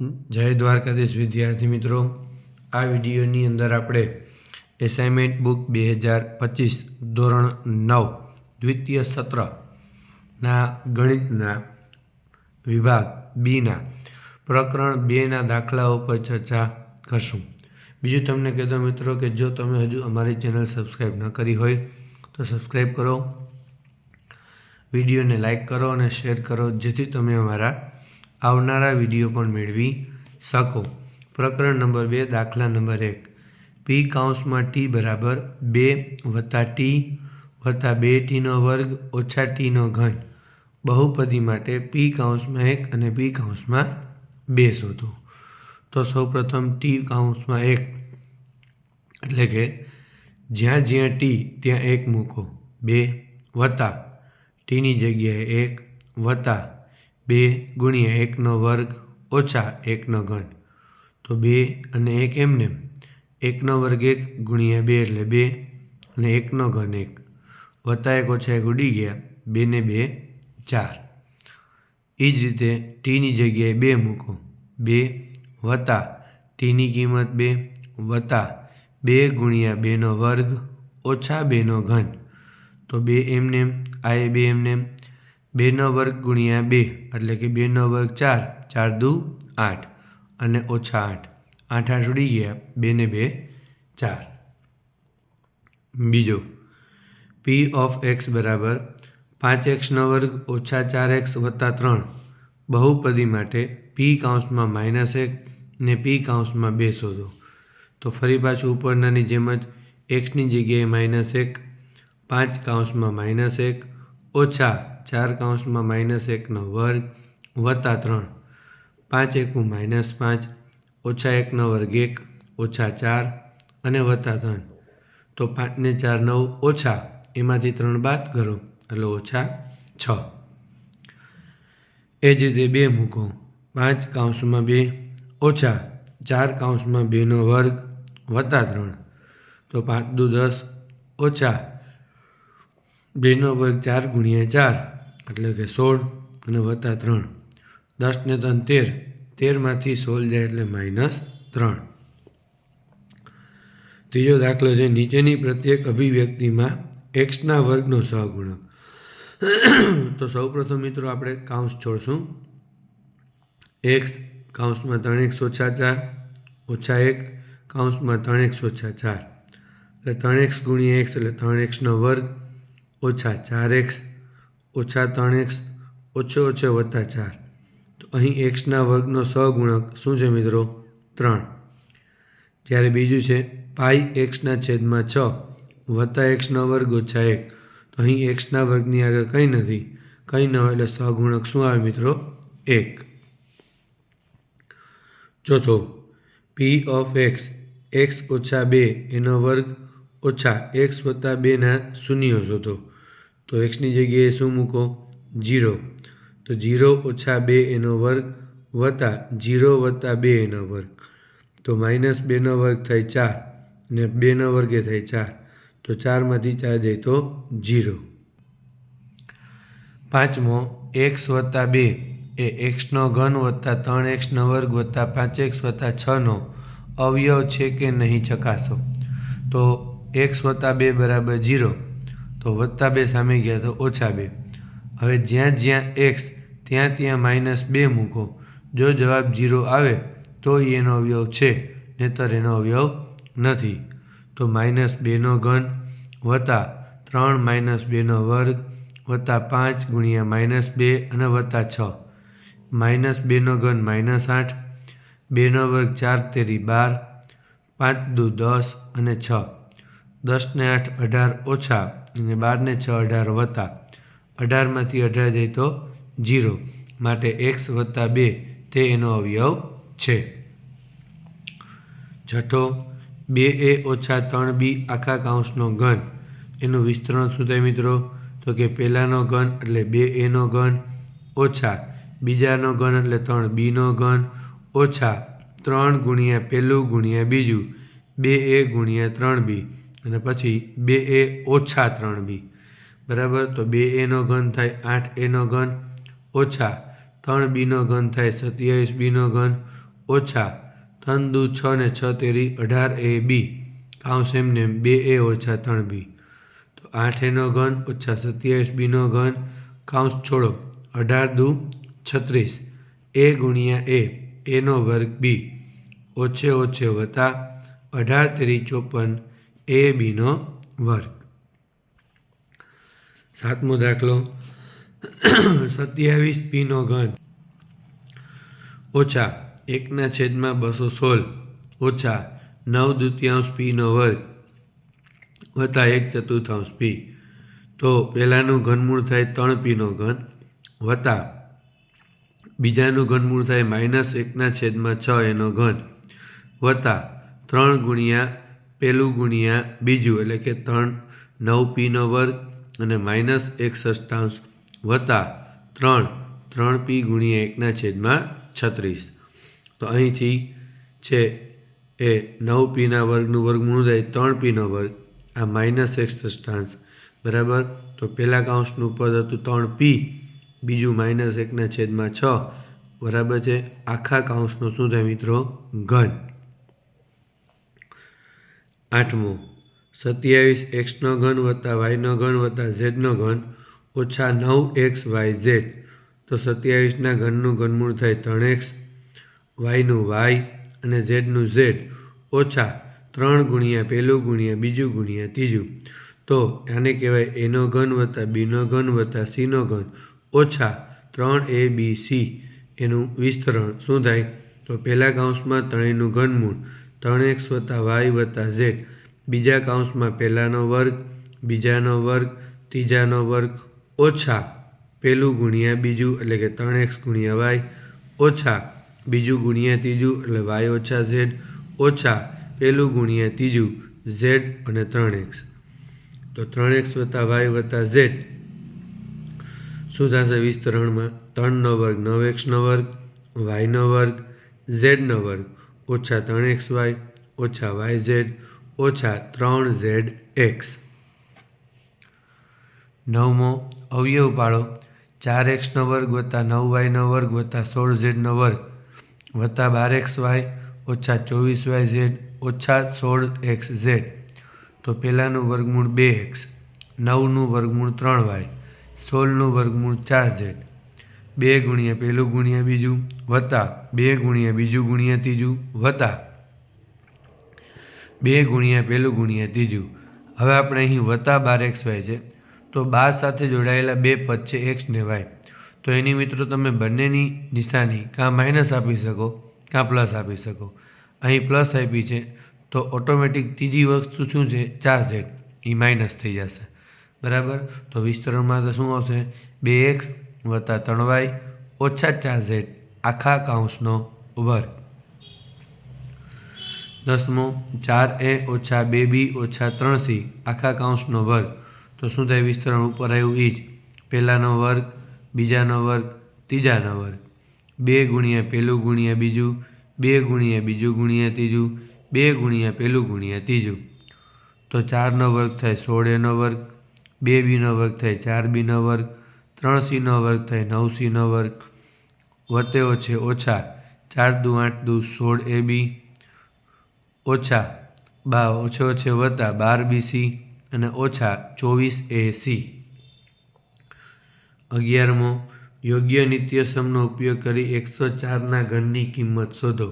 જય દ્વારકાધીશ વિદ્યાર્થી મિત્રો. આ વિડીયોની અંદર આપણે એસાઇનમેન્ટ બુક બે હજાર પચીસ, ધોરણ નવ, દ્વિતીય સત્રના ગણિતના વિભાગ બીના પ્રકરણ બેના દાખલાઓ પર ચર્ચા કરશું. બીજું તમને કહેતો મિત્રો કે જો તમે હજુ અમારી ચેનલ સબસ્ક્રાઈબ ન કરી હોય તો સબસ્ક્રાઈબ કરો. વિડીયોને લાઈક કરો અને શેર કરો જેથી તમે અમારા આવનારા વીડિયો પણ મેળવી શકો. પ્રકરણ નંબર બે, દાખલા નંબર એક. પી કાઉન્સમાં ટી બરાબર બે વત્તા ટી વત્તા બે ટીનો વર્ગ ઓછા ટીનો ઘન. બહુપદી માટે પી કાઉન્સમાં એક અને પી કાઉન્સમાં બે શોધો. તો સૌપ્રથમ ટી કાઉન્સમાં એક. એટલે કે જ્યાં જ્યાં ટી ત્યાં એક મૂકો. બે વત્તા ટીની જગ્યાએ એક વત્તા બે ગુણ્યા એકનો વર્ગ ઓછા એકનો ઘન. તો બે અને એક એમને એકનો વર્ગ એક ગુણ્યા બે એટલે બે અને એકનો ઘન એક. વત્તા એક ઓછા એક ઉડી ગયા, બે ને બે ચાર. એ જ રીતે ટીની જગ્યાએ બે મૂકો. બે વત્તા ટીની કિંમત બે વત્તા બે ગુણ્યા બેનો વર્ગ ઓછા બેનો ઘન. તો બે એમને આ એ બે એમને બેનો વર્ગ ગુણ્યા બે, એટલે કે બેનો વર્ગ ચાર ચાર દુ આઠ, અને ઓછા આઠ. આઠ આઠ ઉડી ગયા, બે ને બે, ચાર. બીજો પી ઓફ એક્સ બરાબર પાંચ એક્સનો વર્ગ ઓછા ચાર એક્સ વત્તા ત્રણ. બહુપદી માટે પી કાઉન્સમાં માઇનસ એક ને પી કાઉન્સમાં બે શોધો. તો ફરી પાછું ઉપરનાની જેમ જ એક્સની જગ્યાએ માઇનસ એક, પાંચ કાઉન્સમાં માઇનસ એક, ઓછા ચાર કાઉન્સમાં માઇનસ એકનો વર્ગ વત્તા ત્રણ. પાંચ એકું માઇનસ પાંચ, ઓછા એકનો વર્ગ એક, ઓછા ચાર અને વત્તા ત્રણ. તો પાંચને ચાર નવ ઓછા, એમાંથી ત્રણ બાદ કરો, એટલે ઓછા છ. એ જ રીતે બે મૂકો. પાંચ કાઉન્સમાં બે ઓછા, ચાર કાઉન્સમાં બેનો વર્ગ વત્તા ત્રણ. તો પાંચ દુ દસ ઓછા બેનો વર્ગ ચાર ગુણ્યા ચાર, એટલે કે સોળ અને વત્તા ત્રણ. દસ ને ત્રણ તેર, તેરમાંથી સોળ જાય એટલે માઇનસ ત્રણ. ત્રીજો દાખલો છે, નીચેની પ્રત્યેક અભિવ્યક્તિમાં એક્સના વર્ગનો સહગુણક. તો સૌપ્રથમ મિત્રો આપણે કાઉન્સ છોડશું. એક્સ કાઉન્સમાં ત્રણ એક્સ ઓછા ચાર, ઓછા એક કાઉન્સમાં ત્રણ એક્સ ઓછા ચાર. એટલે ત્રણ એક્સ ગુણ્યા એક્સ એટલે ત્રણ એક્સનો વર્ગ ઓછા ચાર એક્સ, ઓછા ત્રણ એક્સ, ઓછો ઓછો વત્તા ચાર. તો અહીં એક્સના વર્ગનો સહગુણક શું છે મિત્રો? ત્રણ. જ્યારે બીજું છે, પાઈ એક્સના છેદમાં છ, વત્તા એક્સનો વર્ગ ઓછા એક. તો અહીં એક્સના વર્ગની આગળ કંઈ નથી. કંઈ ન હોય એટલે સહગુણક શું આવે મિત્રો? એક. ચોથો, પી ઓફ એક્સ એક્સ ઓછા બે, એનો વર્ગ ઓછા એક્સ વત્તા બેના શૂન્યો શોધો. તો એક્સની જગ્યાએ શું મૂકો? જીરો તો જીરો ઓછા બે એનો વર્ગ વત્તા જીરો વત્તા બે એનો વર્ગ. તો માઇનસ બેનો વર્ગ થાય ચાર ને બેનો વર્ગે થાય ચાર. તો ચારમાંથી ચાર જાય તો જીરો પાંચમો એક્સ વત્તા બે એ એક્સનો ઘન વત્તા ત્રણ એક્સનો વર્ગ વત્તા પાંચ એક્સ વત્તા છનો અવયવ છે કે નહીં ચકાસો? તો એક્સ વત્તા બે બરાબર જીરો તો વત્તા બે સામે ગયા તો ઓછા બે. હવે જ્યાં જ્યાં એક્સ ત્યાં ત્યાં માઇનસ બે મૂકો. જો જવાબ જીરો આવે, તો એનો અવયવ છે, નહીતર એનો અવયવ નથી. તો માઇનસ બેનો ઘન વત્તા ત્રણ માઇનસ બેનો વર્ગ વત્તા પાંચ ગુણ્યા માઇનસ બે અને વત્તા છ. માઇનસ બેનો ઘન માઇનસ આઠ બેનો વર્ગ ચાર તેરી બાર, પાંચ દુ દસ અને છ. દસને આઠ અઢાર ઓછા અને બારને છ અઢાર વત્તા અઢારમાંથી અઢાર જાય તો જીરો. માટે એક્સ વત્તા બે તે એનો અવયવ છે. છઠ્ઠો બે એ ઓછા ત્રણ બી આખા કાઉન્સનો ઘન. એનું વિસ્તરણ શું થાય મિત્રો? તો કે પહેલાંનો ઘન એટલે બે એનો ઘન, ઓછા બીજાનો ઘન એટલે ત્રણ બીનો ઘન, ઓછા ત્રણ ગુણ્યા પહેલું ગુણ્યા બીજું, બે એ ગુણ્યા ત્રણ બી. અને પછી બે એ ઓછા ત્રણ બી. બરાબર? તો બે એનો ઘન થાય આઠ એનો ઘન ઓછા. ત્રણ બીનો ઘન થાય સત્યાવીસ બીનો ઘન ઓછા. ત્રણ દુ છ ને છ તેરી અઢાર એ બી. કાઉન્સ એમને બે એ ઓછા ત્રણ બી. તો આઠ એનો ઘન ઓછા સત્યાવીસ બીનો ઘન કાઉન્સ છોડો. અઢાર દુ છત્રીસ. એ ગુણ્યા એ. એનો વર્ગ બી. ઓછે ઓછે વત્તા અઢાર તેરી ચોપન એ બીનો વર્ગ. સાતમો દાખલો. સત્યાવીસ પીનો ઘન. ઓછા એકના છેદમાં બસો સોળ. ઓછા નવ દ્વિતીયાંશ પીનો વર્ગ. વત્તા એક ચતુર્થાંશ પી. તો પહેલાંનું ઘનમૂળ થાય ત્રણ પીનો ઘન. વત્તા બીજાનું ઘનમૂળ થાય માઇનસ એકના છેદમાં છ એનો ઘન. વત્તા ત્રણ ગુણ્યા પહેલું ગુણ્યા બીજું, એટલે કે ત્રણ, નવ પીનો વર્ગ અને માઇનસ એક ષષ્ટાંશ વત્તા ત્રણ ત્રણ પી ગુણ્યા એકના છેદમાં છત્રીસ. તો અહીંથી છે એ નવ પીના વર્ગનું વર્ગમૂળ થાય ત્રણ પીનો વર્ગ, આ માઇનસ એક ષષ્ટાંશ બરાબર? તો પહેલાં કાઉન્સનું પદ હતું ત્રણ પી, બીજું માઇનસ એકના છેદમાં છ, બરાબર છે? આખા કાઉન્સનો શું થાય મિત્રો? ઘન. આઠમો, સત્યાવીસ એક્સનો ઘન વત્તા વાયનો ઘન વત્તા ઝેડનો ઘન ઓછા નવ એક્સ વાય ઝેડ. તો સત્યાવીસના ઘનનું ઘનમૂળ થાય ત્રણ એક્સ વાયનું વાય અને ઝેડનું ઝેડ ઓછા ત્રણ ગુણ્યા પહેલું ગુણ્યા બીજું ગુણ્યા ત્રીજું. તો આને કહેવાય એનો ઘન વત્તા બીનો ઘન વત્તા સીનો ઘન ઓછા ત્રણ એ બી સી. એનું વિસ્તરણ શું થાય? તો પહેલાં કાઉન્સમાં ત્રણેયનું ઘનમૂળ ત્રણ એક્સ વત્તા વાય વત્તા ઝેડ. બીજા કાઉન્સમાં પહેલાંનો વર્ગ, બીજાનો વર્ગ, ત્રીજાનો વર્ગ, ઓછા. પહેલું ગુણ્યા બીજું, એટલે કે ત્રણ એક્સ ગુણ્યા વાય, ઓછા. બીજું ગુણ્યા ત્રીજું, એટલે વાય ઓછા ઝેડ, ઓછા. પહેલું ગુણ્યા ત્રીજું, ઝેડ અને ત્રણ એક્સ તો ત્રણ એક્સ વત્તા વાય વત્તા ઝેડ. શું થશે વિસ્તરણમાં? ત્રણનો વર્ગ નવ એક્સનો વર્ગ, વાયનો વર્ગ, ઝેડનો વર્ગ. ઓછા ત્રણ એક્સ વાય, ઓછા વાય ઝેડ, ઓછા ત્રણ ઝેડ એક્સ. નવમો, અવયવ પાડો. ચાર એક્સનો વર્ગ વત્તા નવ વાયનો વર્ગ વત્તા સોળ ઝેડનો વર્ગ વત્તા બાર એક્સ વાય, ઓછા ચોવીસ વાય ઝેડ, ઓછા સોળ એક્સ ઝેડ. તો પહેલાંનું વર્ગમૂળ બે એક્સ, નવનું વર્ગમૂળ ત્રણ વાય, સોળનું વર્ગમૂળ ચાર ઝેડ. બે ગુણ્યા પહેલું ગુણ્યા બીજું વત્તા. બે ગુણ્યા બીજું ગુણ્યા ત્રીજું વત્તા. બે ગુણ્યા પહેલું ગુણ્યા ત્રીજું. હવે આપણે અહીં વત્તા બાર એક્સ વાય છે. તો બાર સાથે જોડાયેલા બે પદ છે એક્સ ને વાય. તો એની મિત્રો તમે બંનેની નિશાની કાં માઇનસ આપી શકો, કાં પ્લસ આપી શકો. અહીં પ્લસ આપી છે. તો ઓટોમેટિક ત્રીજી વસ્તુ શું છે? ચાર ઝેડ એ માઇનસ થઈ જશે. બરાબર? તો વિસ્તરણમાં તો શું આવશે? બે એક્સ વત્તા ત્રણ વાય ઓછા ચાર ઝેડ આખા કાઉન્સનો વર્ગ દસમો, ચાર એ ઓછા બે બી ઓછા ત્રણ સી, આખા કાઉન્સનો વર્ગ. તો શું થાય વિસ્તરણ ઉપર આવ્યું એ જ. પહેલાંનો વર્ગ, બીજાનો વર્ગ, ત્રીજાનો વર્ગ. બે ગુણ્યા પહેલું ગુણ્યા બીજું, બે ગુણ્યા બીજું ગુણ્યા ત્રીજું, બે ગુણ્યા પહેલું ગુણ્યા ત્રીજું. તો ચારનો વર્ગ થાય સોળ એનો વર્ગ, બે બીનો વર્ગ થાય ચાર બીનો વર્ગ ત્રણ સીનો વર્ગ થાય નવ સીનો વર્ગ. વત્તે ઓછે ઓછા ચાર દુ આઠ દુ સોળ એ બી. ઓછા બા ઓછે ઓછે વત્તા બાર બીસી અને ઓછા ચોવીસ એ સી. અગિયારમો, યોગ્ય નિત્યસમનો ઉપયોગ કરી એકસો ચારના ઘનની કિંમત શોધો.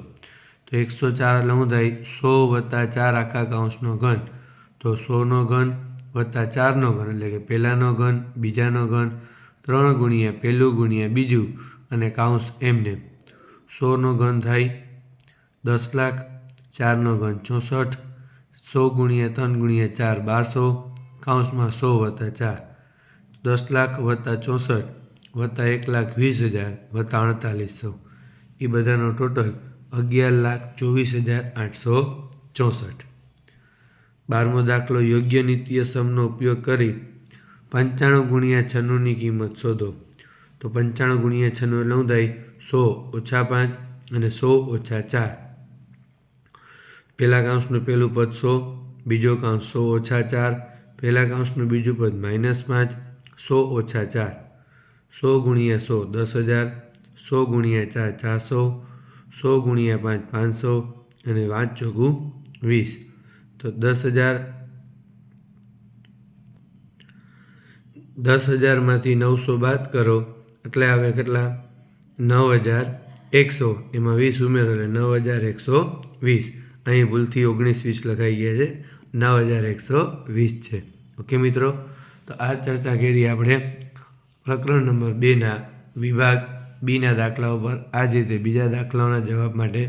તો એકસો ચાર એટલે થાય? સો વત્તા ચાર આખા કાઉન્સનો ઘન. તો સોનો ઘન વત્તા ચારનો ઘન એટલે કે પહેલાંનો ઘન, બીજાનો ઘન ત્રણ ગુણ્યા પહેલું ગુણ્યા બીજું અને કાઉન્સ એમને. સોનો ઘન થાય દસ લાખ, ચારનો ઘન ચોસઠ, સો ગુણ્યા ત્રણ ગુણ્યા ચાર બારસો, કાઉન્સમાં સો વત્તા ચાર, દસ લાખ વત્તા ચોસઠ, વત્તા એક લાખ વીસ હજાર, વત્તા અડતાલીસો. એ બધાનો ટોટલ અગિયાર લાખ ચોવીસ હજાર આઠસો ચોસઠ. બારમો દાખલો યોગ્ય નિત્ય સમનો ઉપયોગ કરી પંચાણું ગુણ્યા છન્નુંની કિંમત શોધો. તો પંચાણું ગુણ્યા છન્નું એટલે શું થાય સો ઓછા પાંચ અને સો ઓછા ચાર. પહેલા કાંસનું પહેલું પદ સો, બીજો કાંસ સો ઓછા ચાર, પહેલા કાંસનું બીજું પદ માઇનસ પાંચ, સો ઓછા ચાર. સો ગુણ્યા સો દસ હજાર, સો ગુણ્યા ચાર ચારસો, સો ગુણ્યા પાંચ પાંચસો અને પાંચ ચોગું વીસ. તો દસ હજાર દસ હજારમાંથી નવસો બાદ કરો. એટલે આવે કેટલા? નવ હજાર એકસો. એમાં વીસ ઉમેરો એટલે નવ હજાર એકસો વીસ. અહીં ભૂલથી ઓગણીસ વીસ લખાઈ ગયા છે. નવ હજાર એકસો વીસ છે. ઓકે મિત્રો? તો આ ચર્ચા કરી આપણે પ્રકરણ નંબર બેના વિભાગ બીના દાખલાઓ પર આ જ રીતે બીજા દાખલાઓના જવાબ માટે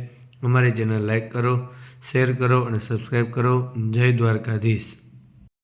અમારી ચેનલ લાઈક કરો, શેર કરો અને સબસ્ક્રાઈબ કરો. જય દ્વારકાધીશ.